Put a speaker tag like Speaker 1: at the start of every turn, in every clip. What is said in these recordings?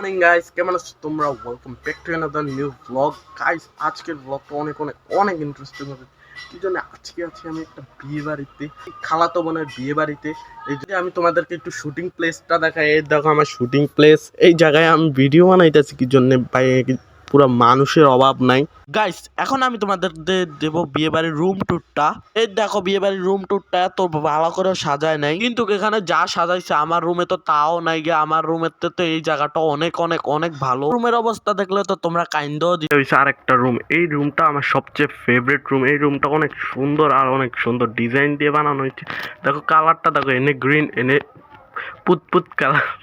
Speaker 1: Morning guys কেমন আছো তোমরা? Welcome back to another new blog guys আজকের ব্লগটা অনেক অনেক অনেক ইন্টারেস্টিং হবে। কি জন্য আজকে আছি আমি একটা বিয়ে বাড়িতে? খালাতো বোনের বিয়ে বাড়িতে। এই যদি আমি তোমাদেরকে একটু শুটিং প্লেসটা দেখাই। এই দেখো আমার শুটিং প্লেস এই জায়গায় আমি ভিডিও বানাইতেছি। কি জন্য পুরো মানুষের অভাব নাই। গাইস এখন আমি তোমাদের দেব বিয়ে বাড়ির রুম ট্যুরটা এই দেখো বিয়ে বাড়ির রুম ট্যুরটা এত ভালো করে সাজায় নাই। কিন্তু এখানে যা সাজাইছে আমার রুমে তো তাও নাই গে। আমার রুমের তো এই জায়গাটা অনেক অনেক অনেক ভালো। রুমের অবস্থা দেখলে তো তোমরা কাইন্ডও দিতে হয়েছে আর একটা রুম এই রুমটা আমার সবচেয়ে ফেভারিট রুম এই রুমটা অনেক সুন্দর আর অনেক সুন্দর ডিজাইন দিয়ে বানানো হয়েছে। দেখো কালারটা দেখো এনে গ্রিন এনে পুতপুত কালার এই যে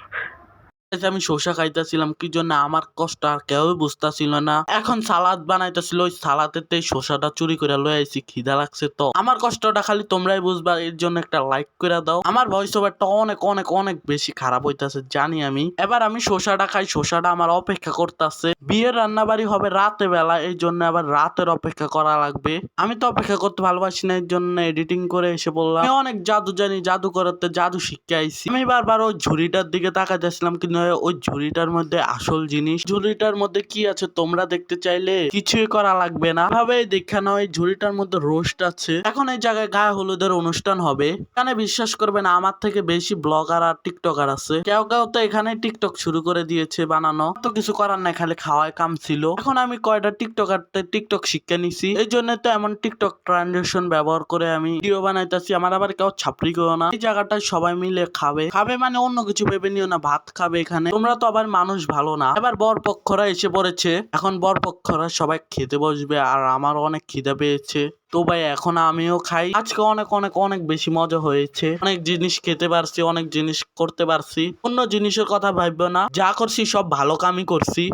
Speaker 1: আমি শসা খাইতেছিলাম, কি জন্য আমার কষ্ট আর কেউ বুঝতেছিল না। এখন সালাদ বানাইতেছিল, ওই সালাদেতে শসাটা চুরি করে লয়ে আইছি, খিদা লাগছে তো। আমার কষ্টটা খালি তোমরাই বুঝবা, এর জন্য একটা লাইক করে দাও। আমার ভয়েস ওভারটা অনেক অনেক অনেক বেশি খারাপ হইতাছে, জানি আমি। এবার আমি শসাটা খাই, শসাটা আমার অপেক্ষা করতেছে। বিয়ের রান্নাবাড়ি হবে রাতে বেলা এই জন্য আবার রাতের অপেক্ষা করা লাগবে। আমি তো অপেক্ষা করতে ভালোবাসি না, এর জন্য এডিটিং করে এসে বললাম অনেক জাদু জানি জাদু করাতে জাদু শিখে আইছি। আমি বারবার ওই ঝুড়িটার দিকে তাকাইতেছিলাম, কিন্তু ওই ঝুড়িটার মধ্যে আসল জিনিস। ঝুড়িটার মধ্যে কি আছে তোমরা দেখতে চাইলে কিছুই করা লাগবে না। ভাবে দেখা না ওই ঝুড়িটার মধ্যে রোস্ট আছে। এখন এই জায়গায় গায়ে হলুদের অনুষ্ঠান হবে। এখানে বিশ্বাস করবে না আমার থেকে বেশি ব্লগার আর টিকটকার আছে। কেউ কেউ তো এখানে টিকটক শুরু করে দিয়েছে বানানো। তো কিছু করার নাই, খালি খাওয়ায় কাম ছিল। এখন আমি কয়টা টিকটকার টিকটক শিক্ষা নিছি। এই জন্য তো এমন টিকটক ট্রানজেকশন ব্যবহার করে আমি ভিডিও বানাইতেছি। আমার আবার কেউ ছাপড়ি করো না। এই জায়গাটায় সবাই মিলে খাবে। খাবে মানে অন্য কিছু ভেবে নিও না। ভাত খাবে এখানে। তোমরা তো আবার মানুষ ভালো না। এবার বর পক্ষরা এসে পড়েছে। এখন বর পক্ষরা সবাই খেতে বসবে আর আমার অনেক খিদে পেয়েছে। তো ভাই, এখন আমিও খাই। আজকে অনেক অনেক অনেক বেশি মজা হয়েছে। অনেক জিনিস খেতে পারছি, অনেক জিনিস করতে পারছি। অন্য জিনিসের কথা ভাববো না। যা করছি সব ভালো কামই করছি।